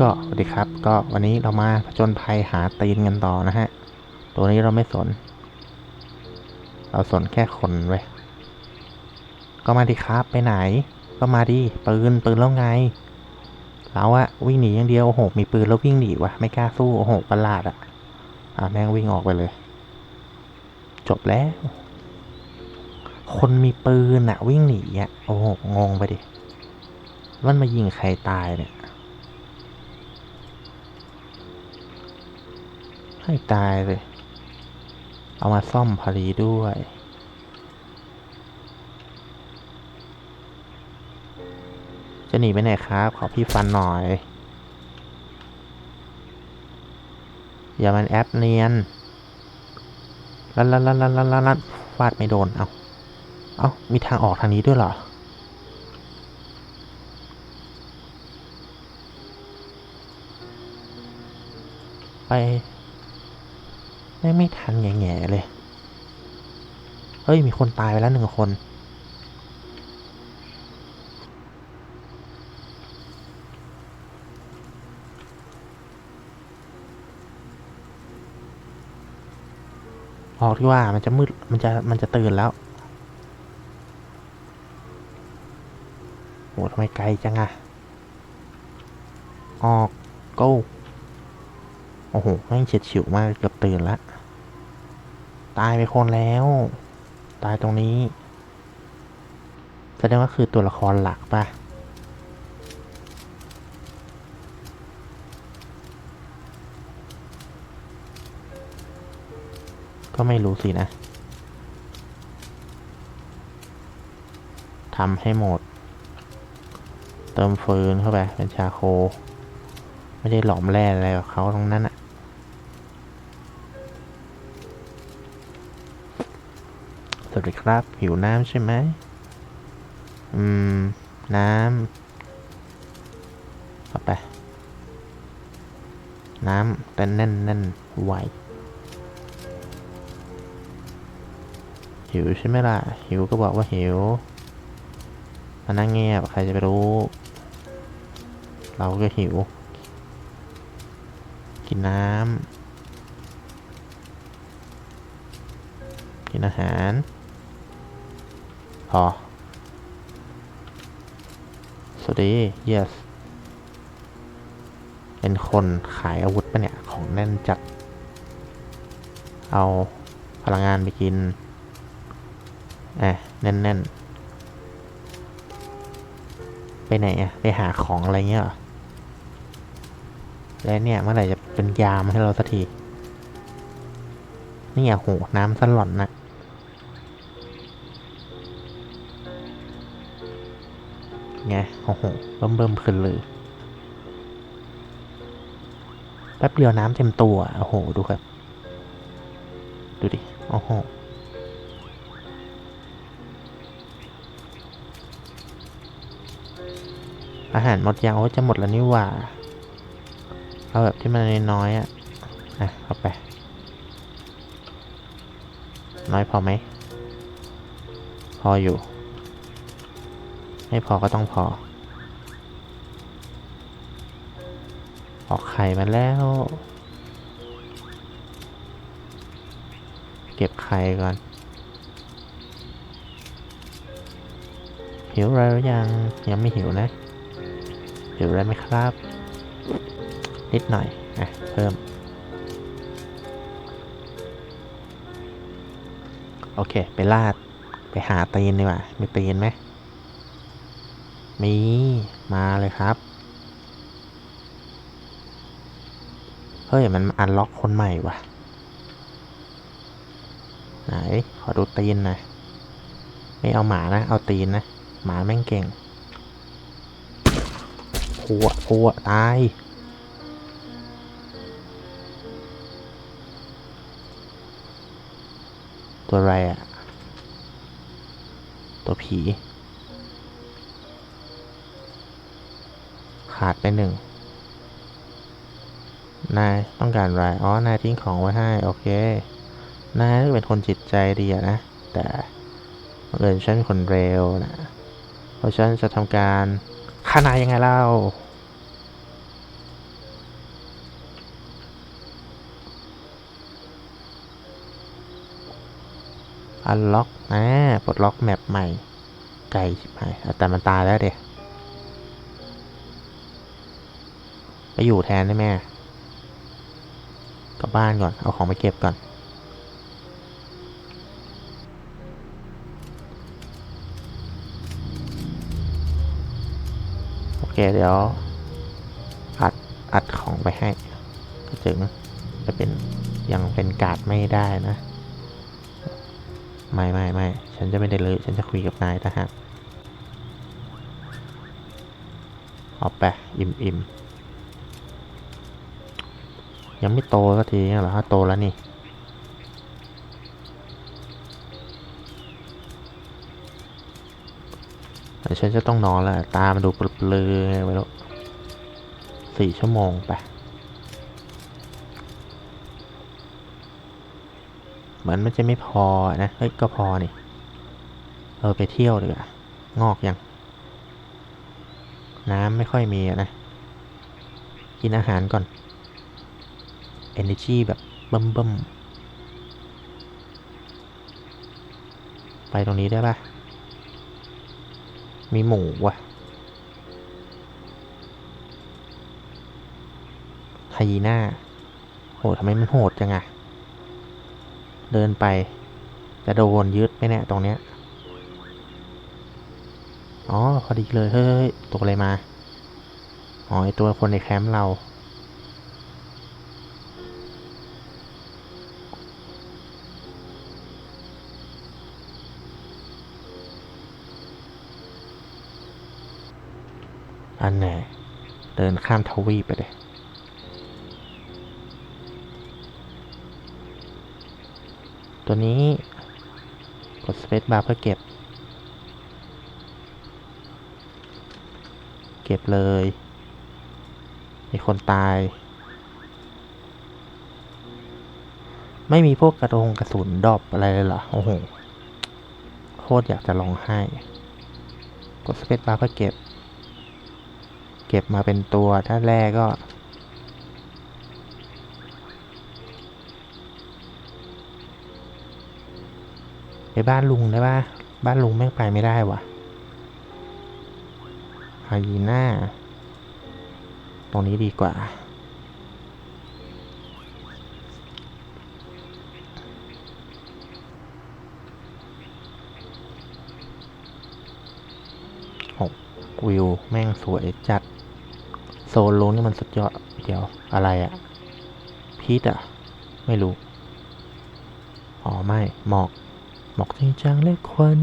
ก็สวัสดีครับ ก็วันนี้เรามาผจญภัยหาตีนกันต่อนะฮะ ตัวนี้เราไม่สน เราสนแค่คนเว้ยก็มาดิครับไปไหน ก็มาดิปืนปืนแล้วไง เราอะวิ่งหนีอย่างเดียวโอ้โหมีปืนแล้ววิ่งหนีวะไม่กล้าสู้โอ้โหประหลาดอะอะแม่งวิ่งออกไปเลย จบแล้ว คนมีปืนอะวิ่งหนีอะโอ้โหงงไปดิมันมายิงใครตายเนี่ย ให้ตายเลย เอามาซ่อมพอดีด้วย จะหนีไปไหนครับ ขอพี่ฟันหน่อย อย่ามันแอปเนียนลันลันลันลันลันลันลันฟาดไม่โดน เอาเอามีทางออกทางนี้ด้วยเหรอไป ไม่ไม่ทันแง่ๆเลย เฮ้ย มีคนตายไปแล้วหนึ่งคน ออกดีกว่ามันจะมืด มันจะ มันจะตื่นแล้วโหทำไมไกลจังอะออก go โอ้โหแม่งเฉียดฉิวมากเกือบตื่นละ ตายไปคนแล้ว ตายตรงนี้ แสดงว่าคือตัวละครหลักปะก็ไม่รู้สินะ ทำให้หมด เติมฟืนเข้าไป เป็นชาโค ไม่ได้หลอมแร่อะไรกับเขาตรงนั้นอะ ครับ หิวน้ำใช่ไหม อืม น้ำเอาไป น้ำแต่แน่นแน่นไวหิวใช่ไหมล่ะ หิวก็บอกว่าหิวมานั่งเงียบใครจะไปรู้ เราก็หิว กินน้ำกินอาหาร พอสวัสดี yes เป็นคนขายอาวุธปะเนี่ย ของแน่นจัด เอาพลังงานไปกินอะแน่นๆ ไปไหนอะ ไปหาของอะไรเงี้ยหรอแล้วเนี่ยเมื่อไหร่จะเป็นยามให้เราสักทีนี่อะโหน้ำสลอนนะ ไง โอ้โห เบิ่มเบิ่มขึ้นเลย แป๊บเดียวน้ำเต็มตัว โอ้โห ดูครับ ดูดิ โอ้โห อาหารหมดยังโอ้จะหมดแล้วนี่หว่า เอาแบบที่มันน้อยๆอะ อะ เอาไป น้อยพอไหม พออยู่ ไม่พอก็ต้องพอ ออกไข่มาแล้ว เก็บไข่ก่อนหิวอะไรหรือยังยังไม่หิวนะ หิวอะไรไหมครับ นิดหน่อยอะเพิ่ม โอเค ไปลาด ไปหาตีนดีกว่า มีตีนไหม มีมาเลยครับ เฮ้ย มันอันล็อกคนใหม่ว่ะไหน ขอดูตีนหน่อยไม่เอาหมานะ เอาตีนนะ หมาแม่งเก่งพัวพัวตาย ตัวอะไรอะตัวผี ขาดไปหนึ่งนายต้องการอะไรอ๋อ นายทิ้งของไว้ให้ โอเค นายเป็นคนจิตใจดีนะ แต่เอิญฉันเป็นคนเร็วนะ เพราะฉันจะทำการฆ่านายยังไงเล่า อันล็อกนะปลดล็อกแมปใหม่ ไก่ใช่ไหแต่มันตายแล้วเดี๋ย อยู่แทนได้ไหมกลับบ้านก่อน เอาของไปเก็บก่อน โอเค เดี๋ยว อัด อัดของไปให้ก็ถึงจะเป็น ยังเป็นการ์ดไม่ได้นะ ไม่ไม่ไม่ ฉันจะไม่ได้เลยฉันจะคุยกับนายนะฮะเอาไป อิ่มอิ่ม ยังไม่โตสักทีเหรอฮะโตแล้วนี่เดี๋ยวฉันจะต้องนอนแล้ว ตามันดูเปลือยไงไม่รู้สี่ชั่วโมงไปเหมือนมันจะไม่พอนะ เฮ้ย ก็พอนี่ เออ ไปเที่ยวดีกว่างอกยัง น้ำไม่ค่อยมีนะ กินอาหารก่อน energy แบบเบิ่มบิ่มไปตรงนี้ได้ปะมีหมูว่ะไฮยีน่าโหทำไมมันโหดจังอะเดินไป จะโดนยึดไหมเนี่ยตรงเนี้ย อ๋อ พอดีเลย เฮ้ย ตัวอะไรมา อ๋อ ไอตัวคนในแคมป์เรา อันแน่เดินข้ามทวีปไปเลยตัวนี้ กดสเปซบาร์เพื่อเก็บ เก็บเลย มีคนตาย ไม่มีพวกกระดงกระสุนดอปอะไรเลยเหรอ โอ้โห โคตรอยากจะลองให้ กดสเปซบาร์เพื่อเก็บ เก็บมาเป็นตัว ถ้าแรกก็ ไปบ้านลุงได้ปะบ้านลุงแม่งไปไม่ได้วะไฮยีน่า ตรงนี้ดีกว่าวิวแม่งสวยจัด โซนลงนี่มันสุดยอด เดี๋ยวอะไรอะพีทอะไม่รู้ อ๋อ ไม่ หมอก หมอกจริงจังและควัน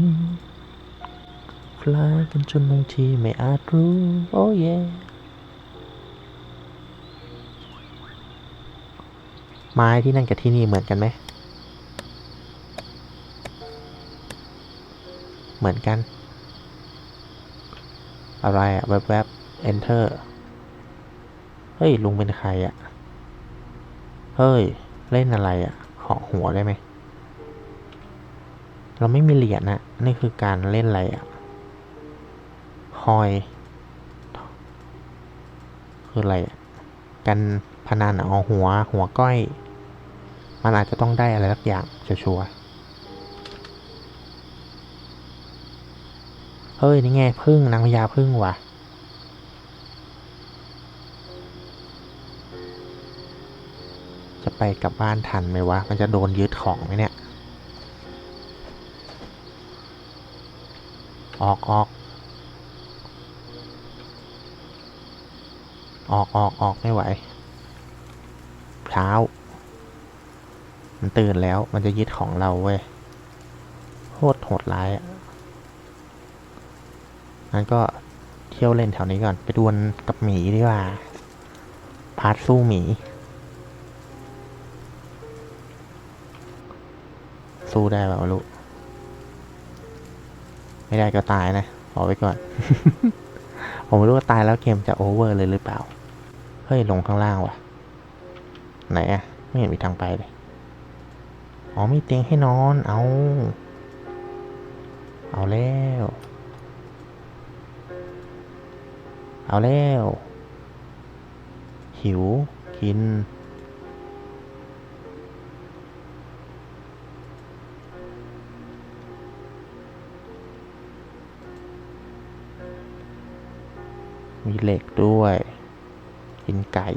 คล้ายกันจนบางทีไม่อาจรู้ โอ้เยไม้ที่นั่นกับที่นี่เหมือนกันไหม เหมือนกัน อะไรอะแวบๆ enter เฮ้ย ลุงเป็นใครอะเฮ้ย เล่นอะไรอะขอหัวได้ไหม เราไม่มีเหรียญนะนี่คือการเล่นอะไรอะคอย คืออะไรกันพนันเอาหัว หัวก้อย มันอาจจะต้องได้อะไรสักอย่างชัวร์เฮ้ย นี่ไงพึ่งนางพญาพึ่งว่ะ ไปกลับบ้านทันไหมวะ มันจะโดนยึดของไหมเนี่ย ออกออกออกออกออกไม่ไหว เช้า มันตื่นแล้วมันจะยึดของเราเว้ยโคตรโหดร้ายอะงั้นก็เที่ยวเล่นแถวนี้ก่อน ไปดวลกับหมีดีกว่า พาร์ทสู้หมี สู้ได้แบบรู้ไม่ได้ก็ตายนะบอกไว้ก่อน ผมไม่รู้ว่าตายแล้วเกมจะโอเวอร์เลยหรือเปล่า เฮ้ย ลงข้างล่างว่ะ ไหนอะไม่เห็นมีทางไปเลย อ๋อมีเตียงให้นอน เอา เอาแล้ว เอาแล้ว หิว กิน มีเหล็กด้วย กินไก่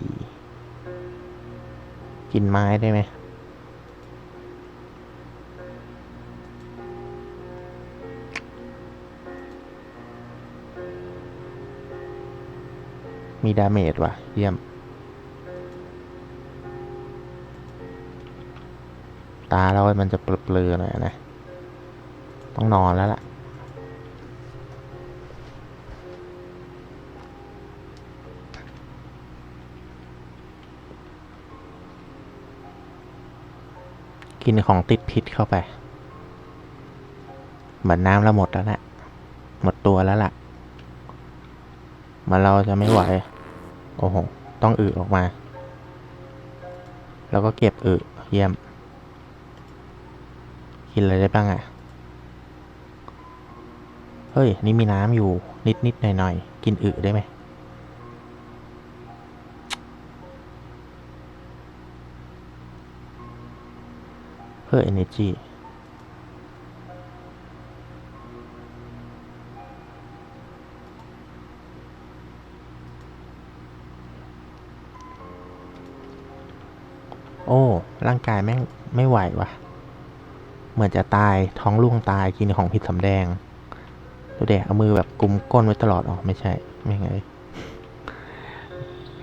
กินไม้ได้ไหมมีดาเมจว่ะ เยี่ยม ตาเรามันจะเปลือๆหน่อยนะ ต้องนอนแล้วล่ะ กินของติดพิษเข้าไปเหมือนน้ำเราหมดแล้วแหละหมดตัวแล้วล่ะ มาเราจะไม่ไหว โอ้โห ต้องอึออกมา แล้วก็เก็บอึเยี่ยม กินอะไรได้บ้างอะ่ะ เฮ้ย นี่มีน้ำอยู่นิดนิดหน่อยหน่อยๆกินอึได้ไหม เพื่อ energy โอ้ ร่างกายแม่งไม่ไหววะเหมือนจะตายท้องร่วงตายกินของผิดสำแดง ดูเด็กเอามือแบบกุมก้นไว้ตลอดอ๋อไม่ใช่ ไม่ไง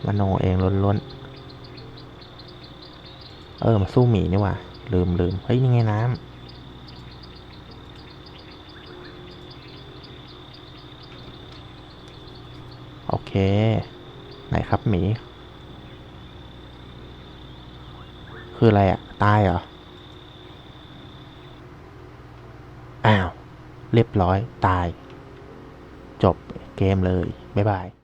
มโนเองล้นๆ เออ มาสู้หมีนี่ว่ะ ลืมลืมเฮ้ยนี่ไงน้ำโอเค ไหนครับหมี คืออะไรอะตายเหรอ อ้าว เรียบร้อยตาย จบเกมเลย บ๊ายบาย